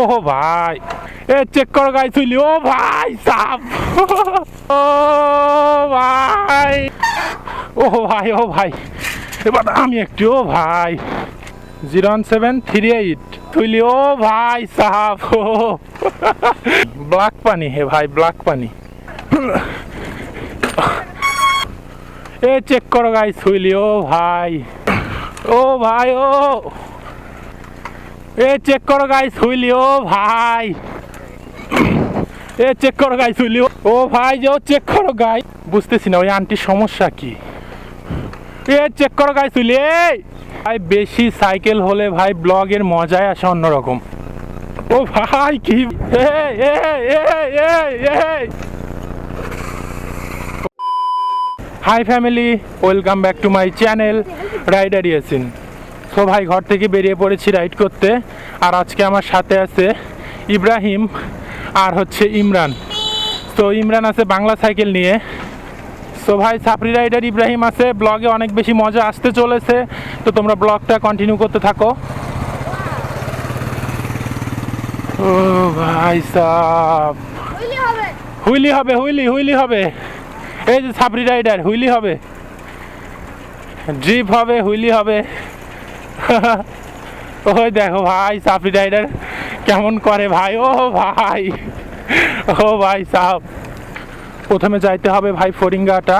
ও ভাই, এ চেক করো গাই চুলি ও ভাই, সাপ। ও ভাই। ও ভাই ও ভাই। এবার আমি একটু, ও ভাই। Zero one seven three eight. তুইলি ও ভাই সাহাব ও ব্ল্যাক পানি হে ভাই, ব্ল্যাক পানি। এ চেক করো গাই সুইলি ও ভাই। ও ভাই, ও। এ চেক করো গাই সুইলি ও ভাই। এ চেক করো গাই সুইলি ও। ভাই যে, ও চেক করো গাই বুঝতেছি না, ওই আন্টির সমস্যা কি? এ চেক করো গাই সুইলি এই। ভাই, বেশি সাইকেল হলে ভাই ব্লগের মজাই আসে অন্যরকম। ও ভাই, কি? এ এ hi family welcome back to my channel rider Yasin so ভাই ঘর থেকে বেরিয়ে পড়েছি রাইড করতে। আর আজকে আমার সাথে আছে ইব্রাহিম আর হচ্ছে ইমরান। তো ইমরান আছে বাংলা সাইকেল নিয়ে। সো ভাই সাপরি রাইডার ইব্রাহিম আছে। ব্লগে অনেক বেশি মজা আসতে চলেছে। তো তোমরা ব্লগটা কন্টিনিউ করতে থাকো। ও ভাই সাপ হুইলি হবে। হুইলি হুইলি হবে। এই যে সাবরি রাইডার হুইলি হবে। ড্রিপ হবে হুইলি হবে। ওই দেখো ভাই সাবরি রাইডার কেমন করে ভাই? ও ভাই ও ভাই সাহ প্রথমে যাইতে হবে ভাই ফরিঙ্গাটা।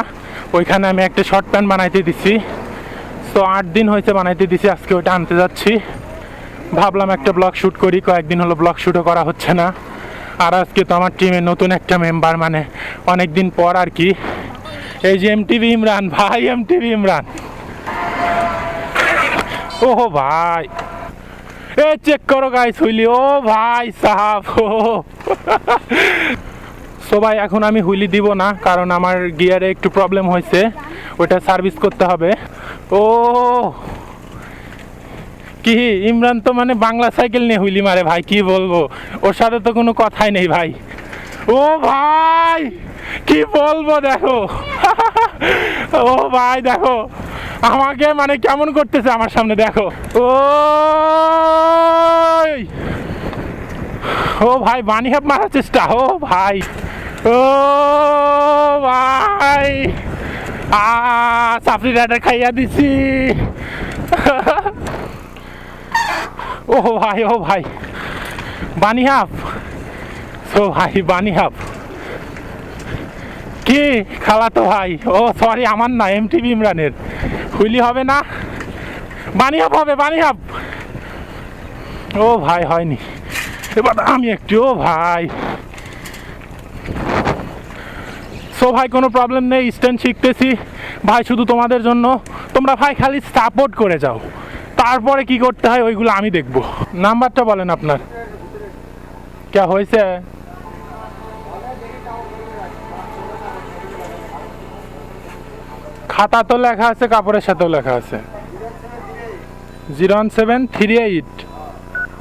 ওইখানে আমি একটা শর্ট প্যান্ট বানাইতে দিছি। তো আট দিন হয়েছে বানাইতে দিছি, আজকে ওইটা আনতে যাচ্ছি। ভাবলাম একটা ব্লগ শ্যুট করি, কয়েকদিন হলো ব্লগ শ্যুটও করা হচ্ছে না। আর আজকে তো আমার টিমের নতুন একটা মেম্বার মানে অনেক দিন পর আর কি। এই যে এম টিভি ইমরান, ভাই এম টিভি ইমরান। ওহো ভাই। এ চেক করো গাইস হুইলি। ও ভাই, সাহাব। ও। এখন আমি হুইলি দিব না, কারণ আমার গিয়ারে একটু প্রবলেম হয়েছে। ওটা সার্ভিস করতে হবে। ও। কি, ইমরান তো মানে বাংলা সাইকেল নিয়ে হুইলি মারে ভাই, কি বলব? ওর সাথে তো কোনো কথাই নেই ভাই। ও ভাই, কি বলব দেখো। ও ভাই, দেখো। আমাকে মানে কেমন করতেছে আমার সামনে, দেখো। ও ও ভাই বানি হাফ মারার চেষ্টা, ও ভাই। ও ভাই! আ সাপড়ি রাইডার খাইয়া দিছি। ও ভাই ও ভাই। বানি হাফ ও ভাই বানি হাফ কি খালা তো ভাই? ও সরি আমার না এম টিভি ইমরানের হুইলি হবে না। বানি হাফ হবে বানি হাফ ও ভাই, হয়নি। এবার আমি একটু, ও ভাই। সো ভাই, কোনো প্রবলেম নেই স্ট্যান্ড শিখতেছি। ভাই, শুধু তোমাদের জন্য। তোমরা ভাই, খালি সাপোর্ট করে যাও। তারপরে কি করতে হয়, ওইগুলো আমি দেখব। নাম্বারটা বলেন আপনার। কে হয়েছে খাতা তো লেখা আছে কাপড়ের সাথেও লেখা আছে। Zero one seven three eight.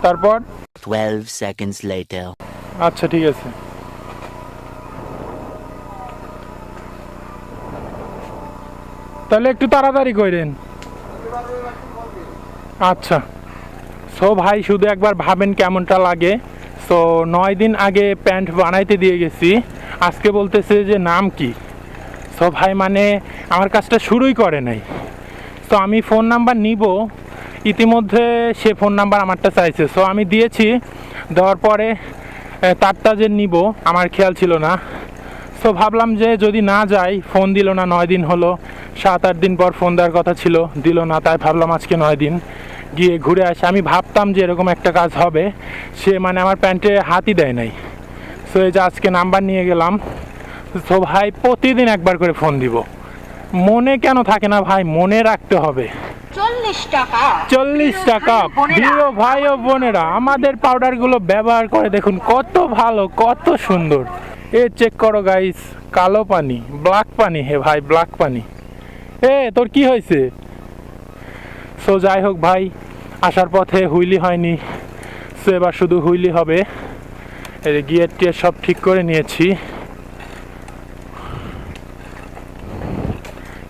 তারপর? 12 seconds later. আচ্ছা ঠিক আছে। তাহলে একটু তাড়াতাড়ি করেন। আচ্ছা। সো ভাই শুধু একবার ভাবেন কেমনটা লাগে। সো নয় দিন আগে প্যান্ট বানাইতে দিয়ে গেছি। আজকে বলতেছে যে নাম কি? সো ভাই মানে আমার কাজটা শুরুই করে নাই। তো আমি ফোন নাম্বার নিব। ইতিমধ্যে সে ফোন নাম্বার আমারটা চাইছে। সো আমি দিয়েছি। দেওয়ার পরে তারটা যে নিব, আমার খেয়াল ছিল না। সো ভাবলাম যে যদি না যাই ফোন দিল না, নয় দিন হলো। সাত, আট দিন পর ফোন দেওয়ার কথা ছিল, দিল না, তাই ভাবলাম আজকে নয় দিন গিয়ে ঘুরে আসি। আমি ভাবতাম যে এরকম একটা কাজ হবে। সে মানে আমার প্যান্টে হাতই দেয় নাই। সো এই যে আজকে নাম্বার নিয়ে গেলাম। তো ভাই প্রতিদিন একবার করে ফোন দিব। মনে কেন থাকে না ভাই মনে রাখতে হবে। চল্লিশ টাকা। চল্লিশ টাকা। প্রিয় ভাই ও বোনেরা আমাদের পাউডারগুলো ব্যবহার করে দেখুন কত ভালো কত সুন্দর। এ চেক করো গাইস কালো পানি ব্ল্যাক পানি হে ভাই ব্ল্যাক পানি। এ তোর কি হয়েছে? সো যাই হোক ভাই আসার পথে হুইলি হয়নি। সো এবার শুধু হুইলি হবে। গিয়ার টিয়ার সব ঠিক করে নিয়েছি।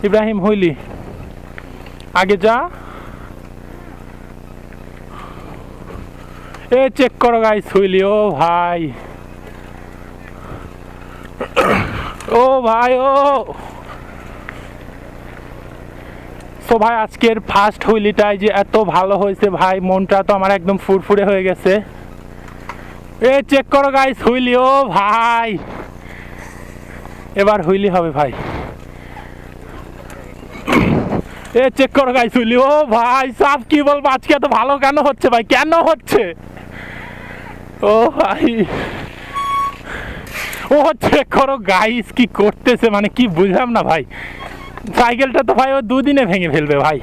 ইব্রাহিম হুইলি। আগে যা। এ চেক করো গাইস হুইলি। ও ভাই। ও ভাই, ও। তো ভাই, আজকের ফার্স্ট হুইলিটাই যে এত ভালো হয়েছে ভাই, মনটা তো আমার একদম ফুরফুরে হয়ে গেছে। এ চেক করো গাইস হুইলি। ও ভাই। এবার হুইলি হবে ভাই। এ চেক করো গাইস হুইলি ও ভাই সাফ কি বলব, আজকে এত ভালো কেন হচ্ছে ভাই? কেন হচ্ছে? ও ভাই। ও চেক করো গাইস কি করতেছে মানে কি বুঝলাম না ভাই। সাইকেলটা তো ভাই ও দুদিনে ভেঙে ফেলবে ভাই।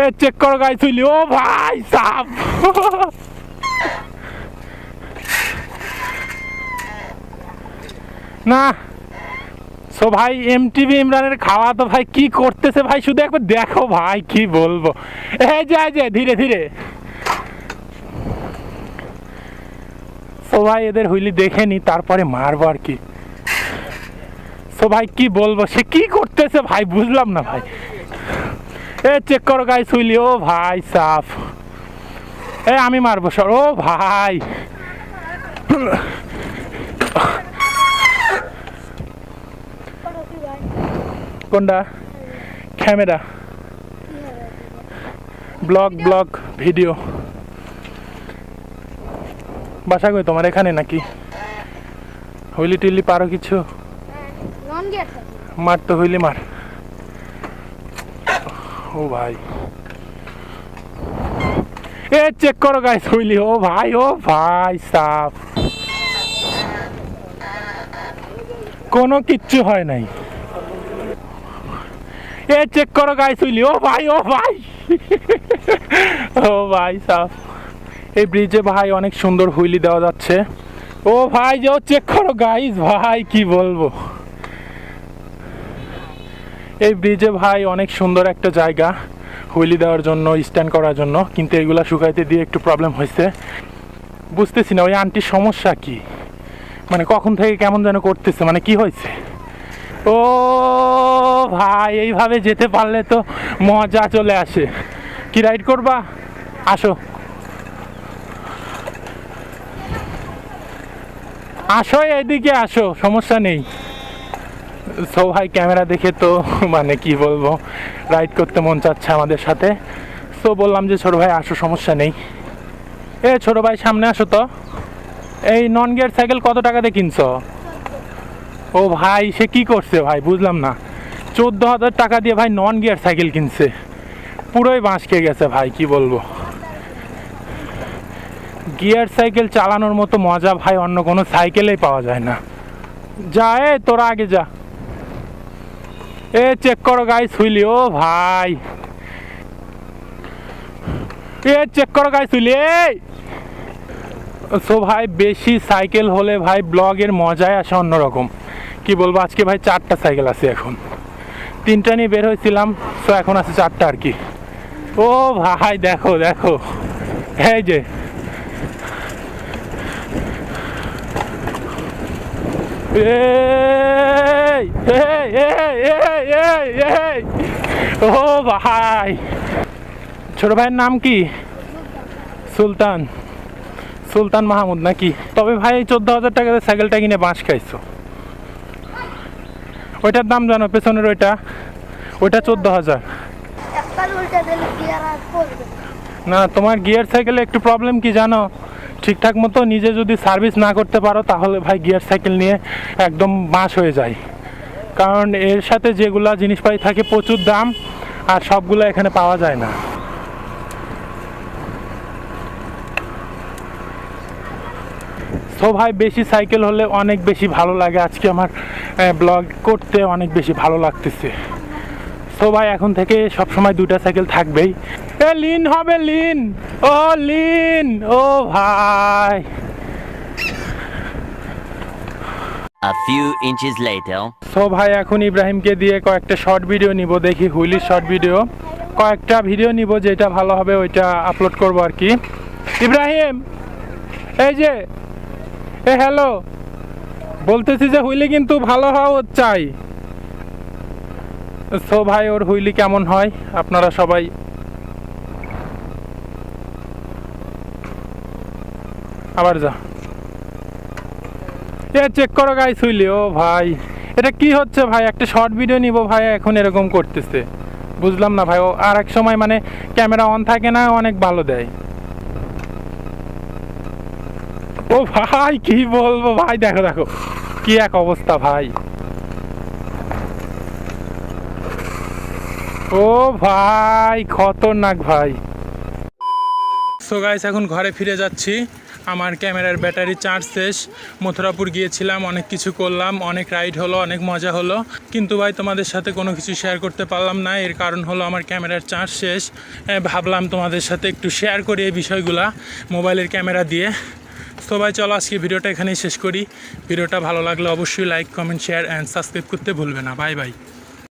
এ চেক করো গাইস হুইলি ও ভাই সাপ না সো ভাই এমটিভি ইমরানের খাওয়া তো ভাই কি করতেছে ভাই? শুধু একবার দেখো ভাই, কি বলব? এই যায় যায় ধীরে ধীরে। সো ভাই, এদের হুইলি দেখে নি, তারপরে মারবো আর কি। সো ভাই, কি বলব? সে কি করতেছে ভাই? বুঝলাম না ভাই। এ চেক করো গাই হুইলি। ও ভাই, সাফ। এ, আমি মারবো, সর। ও ভাই। কোনটা ক্যামেরা। Blog blog, video. বাসা কই তোমার? এখানে নাকি? হইলি টুইলি পারো কিছু? মার তো হইলি মার। ও ভাই। এ চেক করো গাইস হইলি। ও ভাই ও ভাই সাফ কোনো কিচ্ছু হয় নাই। এ চেক করো গাইস হইলি। ও ভাই ও ভাই। ও ভাই, সাফ। এই ব্রিজে ভাই অনেক সুন্দর হুইলি দেওয়া যাচ্ছে। ও ভাই, যে ও চেক করো গাইস ভাই, কি বলব? এই ব্রিজে ভাই অনেক সুন্দর একটা জায়গা হুইলি দেওয়ার জন্য স্ট্যান্ড করার জন্য। কিন্তু এগুলা শুকাইতে দিয়ে একটু প্রবলেম হয়েছে বুঝতেছি না, ওই আন্টির সমস্যা কি? মানে কখন থেকে কেমন যেন করতেছে মানে কি হয়েছে ও ভাই, এইভাবে যেতে পারলে তো মজা চলে আসে। কি রাইড করবা? আসো। আসো এদিকে আসো, সমস্যা নেই। সো ভাই, ক্যামেরা দেখে তো মানে কি বলব রাইড করতে মন চাচ্ছে আমাদের সাথে। তো বললাম যে, ছোট ভাই, আসো, সমস্যা নেই। এ, ছোট ভাই, সামনে আসো তো। এই নন গিয়ার সাইকেল কত টাকাতে কিনছো? ও ভাই, সে কি করছে ভাই? বুঝলাম না। চোদ্দ হাজার টাকা দিয়ে ভাই নন গিয়ার সাইকেল কিনছে। পুরোই বাঁশ খেয়ে গেছে ভাই, কি বলব? গিয়ার সাইকেল চালানোর মতো মজা ভাই অন্য কোনো সাইকেলেই পাওয়া যায় না। যা, এ, তোরা আগে যা। এ চেক করো গাইস হুইলি, ও ভাই। এ চেক করো গাইস হুইলি, এই! সো ভাই, বেশি সাইকেল হলে ভাই, ব্লগের মজাই আসে অন্যরকম। কি বলব, আজকে ভাই চারটা সাইকেল আছে এখন। তিনটা নিয়ে বের হয়েছিলাম সো এখন আছে চারটা আর কি। ও ভাই, দেখো দেখো। এই যে। ও ভাই। ছোট ভাইয়ের নাম কি? সুলতান। সুলতান মাহমুদ নাকি? তবে ভাই চোদ্দ হাজার টাকাতে সাইকেলটা কিনে বাঁশ খাইছো। ওইটার দাম জানো পেছনের ওইটা? ওইটা চোদ্দ হাজার। না। তোমার গিয়ার সাইকেলে একটু প্রবলেম কি জানো? ঠিকঠাক মতো নিজে যদি সার্ভিস না করতে পারো তাহলে ভাই গিয়ার সাইকেল নিয়ে একদম বাঁশ হয়ে যায়। কারণ এর সাথে যেগুলা জিনিসপাতি থাকে প্রচুর দাম আর সবগুলো এখানে পাওয়া যায় না। তো ভাই বেশি সাইকেল হলে অনেক বেশি ভালো লাগে। আজকে আমার ব্লগ করতে অনেক বেশি ভালো লাগতেছে। তো ভাই এখন থেকে সব সময় দুটা সাইকেল থাকবেই। এ লিন হবে লিন। ও লিন। ও ভাই। A few inches later. তো ভাই এখন ইব্রাহিমকে দিয়ে কয়েকটা শর্ট ভিডিও নিব। দেখি হুইলির শর্ট ভিডিও কয়েকটা ভিডিও নিব যেটা ভালো হবে ওইটা আপলোড করব আর কি। ইব্রাহিম এই যে এ, হ্যালো। বলতেছি যে হুইলি কিন্তু ভালো হওয়া চাই। সো ভাই, ওর হুইলি কেমন হয়? আপনারা সবাই আবার যা। এ চেক করো গাই হুইলি। ও ভাই, এটা কি হচ্ছে ভাই? একটা শর্ট ভিডিও নিব ভাই, এখন এরকম করতেছে। বুঝলাম না ভাই, ও আর এক সময় মানে ক্যামেরা অন থাকে না, অনেক ভালো দেয়। ও ভাই, কি বলব? ভাই, দেখো দেখো। কি এক অবস্থা, ভাই। ও ভাই, খতরনাক, ভাই। সো গাইস এখন ঘরে ফিরে যাচ্ছি। আমার ক্যামেরার ব্যাটারি চার্জ শেষ। মথুরাপুর গিয়েছিলাম, অনেক কিছু করলাম, অনেক রাইড হলো, অনেক মজা হলো। কিন্তু ভাই, তোমাদের সাথে কোনো কিছু শেয়ার করতে পারলাম না। এর কারণ হলো আমার ক্যামেরার চার্জ শেষ। ভাবলাম তোমাদের সাথে একটু শেয়ার করি এই বিষয়গুলা, মোবাইলের ক্যামেরা দিয়ে। তো ভাই, চলো আজকে ভিডিওটা এখানেই শেষ করি। ভিডিওটা ভালো লাগলে অবশ্যই like comment share and subscribe করতে ভুলবে না। Bye bye